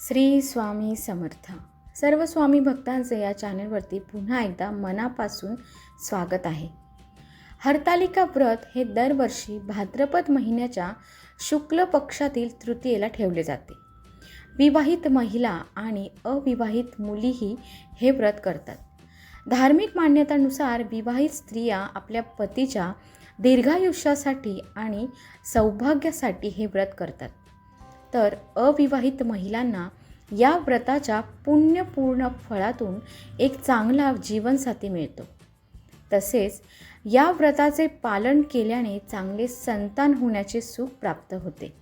श्री स्वामी समर्थ. सर्व स्वामी भक्तांचे या चॅनलवरती पुन्हा एकदा मनापासून स्वागत आहे. हरतालिका व्रत हे दरवर्षी भाद्रपद महिन्याच्या शुक्ल पक्षातील तृतीयेला ठेवले जाते. विवाहित महिला आणि अविवाहित मुलीही हे व्रत करतात. धार्मिक मान्यतानुसार विवाहित स्त्रिया आपल्या पतीच्या दीर्घायुष्यासाठी आणि सौभाग्यासाठी हे व्रत करतात. तर अविवाहित महिलांना या व्रताच्या पुण्यपूर्ण फळातून एक चांगला जीवनसाथी मिळतो. तसेच या व्रताचे पालन केल्याने चांगले संतान होण्याचे सुख प्राप्त होते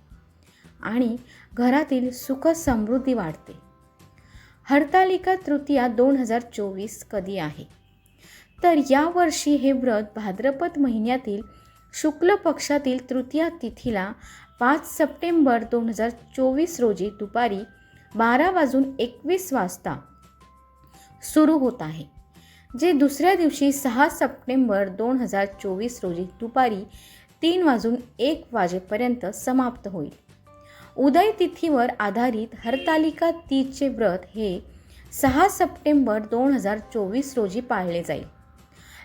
आणि घरातील सुख समृद्धी वाढते. हरतालिका तृतीया दोन हजार चोवीस कधी आहे? तर यावर्षी हे व्रत भाद्रपद महिन्यातील शुक्ल पक्षातील तृतीया तिथीला पाच सप्टेंबर दोन हजार चोवीस रोजी दुपारी बारा वाजून एकवीस वाजता सुरू होत आहे जे दुसऱ्या दिवशी सहा सप्टेंबर दोन हजार चोवीस रोजी दुपारी तीन वाजून एक वाजेपर्यंत समाप्त होईल. उदय तिथीवर आधारित हरतालिका तीजचे व्रत हे सहा सप्टेंबर दोन हजार चोवीस रोजी पाळले जाईल.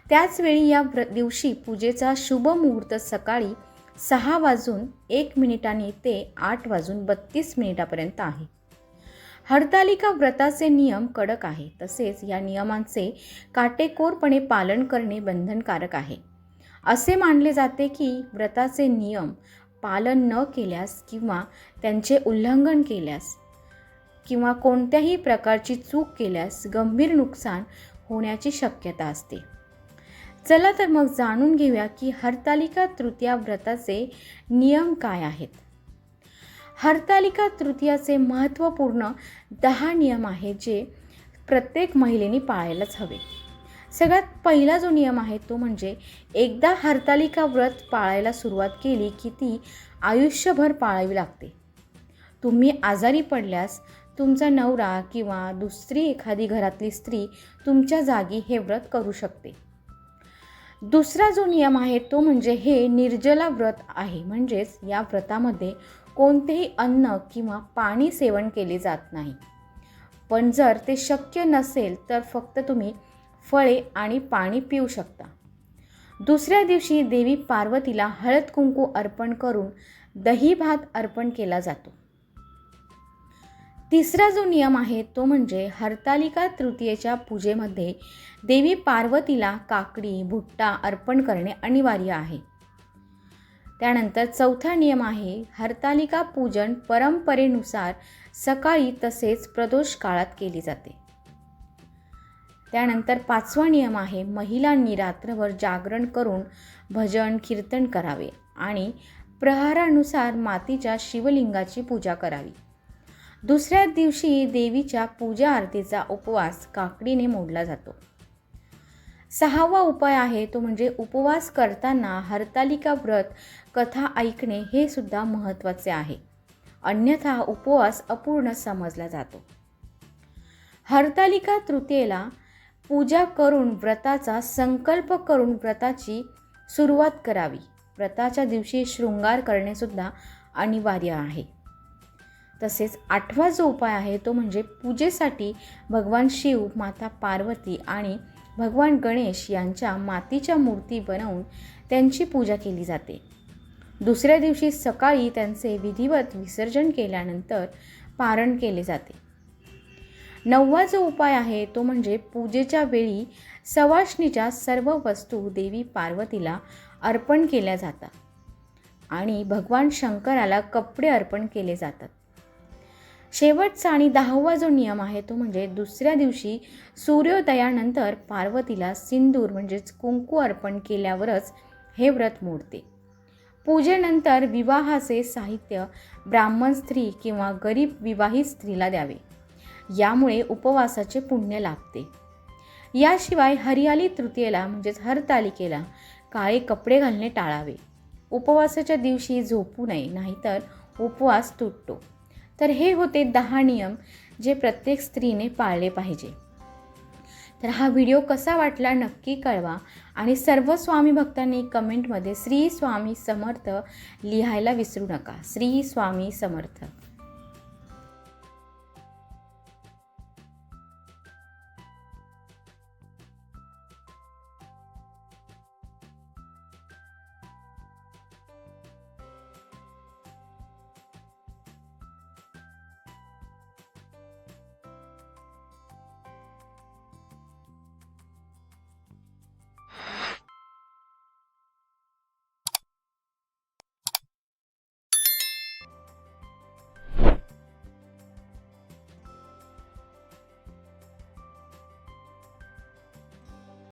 त्याचवेळी या व्र दिवशी पूजेचा शुभ मुहूर्त सकाळी सहा वाजून एक मिनिटांनी ते आठ वाजून बत्तीस मिनिटापर्यंत आहे. हरतालिका व्रताचे नियम कडक आहे. तसेच या नियमांचे काटेकोरपणे पालन करणे बंधनकारक आहे. असे मानले जाते की व्रताचे नियम पालन न केल्यास किंवा त्यांचे उल्लंघन केल्यास किंवा कोणत्याही प्रकारची चूक केल्यास गंभीर नुकसान होण्याची शक्यता असते. चला तर मग जाणून घेऊया की हरतालिका तृतीया व्रताचे नियम काय आहेत. हरतालिका तृतीयाचे महत्त्वपूर्ण दहा नियम आहेत जे प्रत्येक महिलेने पाळायलाच हवे. सगळ्यात पहिला जो नियम आहे तो म्हणजे एकदा हरतालिका व्रत पाळायला सुरुवात केली की ती आयुष्यभर पाळावी लागते. तुम्ही आजारी पडल्यास तुमचा नवरा किंवा दुसरी एखादी घरातली स्त्री तुमच्या जागी हे व्रत करू शकते. दुसरा जो नियम आहे तो म्हणजे हे निर्जला व्रत आहे. म्हणजेच या व्रतामध्ये कोणतेही अन्न किंवा पाणी सेवन केले जात नाही. पण जर ते शक्य नसेल तर फक्त तुम्ही फळे आणि पाणी पिऊ शकता. दुसऱ्या दिवशी देवी पार्वतीला हळद कुंकू अर्पण करून दही भात अर्पण केला जातो. तिसरा जो नियम आहे तो म्हणजे हरतालिका तृतीयेच्या पूजेमध्ये देवी पार्वतीला काकडी भुट्टा अर्पण करणे अनिवार्य आहे. त्यानंतर चौथा नियम आहे हरतालिका पूजन परंपरेनुसार सकाळी तसेच प्रदोष काळात केली जाते. त्यानंतर पाचवा नियम आहे महिलांनी रात्रभर जागरण करून भजन कीर्तन करावे आणि प्रहारानुसार मातीच्या शिवलिंगाची पूजा करावी. दुसऱ्या दिवशी देवीच्या पूजा आरतीचा उपवास काकडीने मोडला जातो. सहावा उपाय आहे तो म्हणजे उपवास करताना हरतालिका व्रत कथा ऐकणे हे सुद्धा महत्त्वाचे आहे. अन्यथा उपवास अपूर्ण समजला जातो. हरतालिका तृतीयेला पूजा करून व्रताचा संकल्प करून व्रताची सुरुवात करावी. व्रताच्या दिवशी शृंगार करणेसुद्धा अनिवार्य आहे. तसेच आठवा जो उपाय आहे तो म्हणजे पूजेसाठी भगवान शिव माता पार्वती आणि भगवान गणेश यांच्या मातीच्या मूर्ती बनवून त्यांची पूजा केली जाते. दुसऱ्या दिवशी सकाळी त्यांचे विधिवत विसर्जन केल्यानंतर पारण केले जाते. नववा जो उपाय आहे तो म्हणजे पूजेच्या वेळी सवाष्णीच्या सर्व वस्तू देवी पार्वतीला अर्पण केल्या जातात आणि भगवान शंकराला कपडे अर्पण केले जातात. शेवटचा आणि दहावा जो नियम आहे तो म्हणजे दुसऱ्या दिवशी सूर्योदयानंतर पार्वतीला सिंदूर म्हणजेच कुंकू अर्पण केल्यावरच हे व्रत मोडते. पूजेनंतर विवाहाचे साहित्य ब्राह्मण स्त्री किंवा गरीब विवाहित स्त्रीला द्यावे. यामुळे उपवासाचे पुण्य लाभते. याशिवाय हरियाली तृतीयेला म्हणजेच हरतालिकेला काळे कपडे घालणे टाळावे. उपवासाच्या दिवशी झोपू नये नाहीतर उपवास तुटतो. तर हे होते दहा नियम जे प्रत्येक स्त्रीने पाळले पाहिजे. तर हा व्हिडिओ कसा वाटला नक्की कळवा आणि सर्व स्वामी भक्तांनी कमेंटमध्ये श्री स्वामी समर्थ लिहायला विसरू नका. श्री स्वामी समर्थ.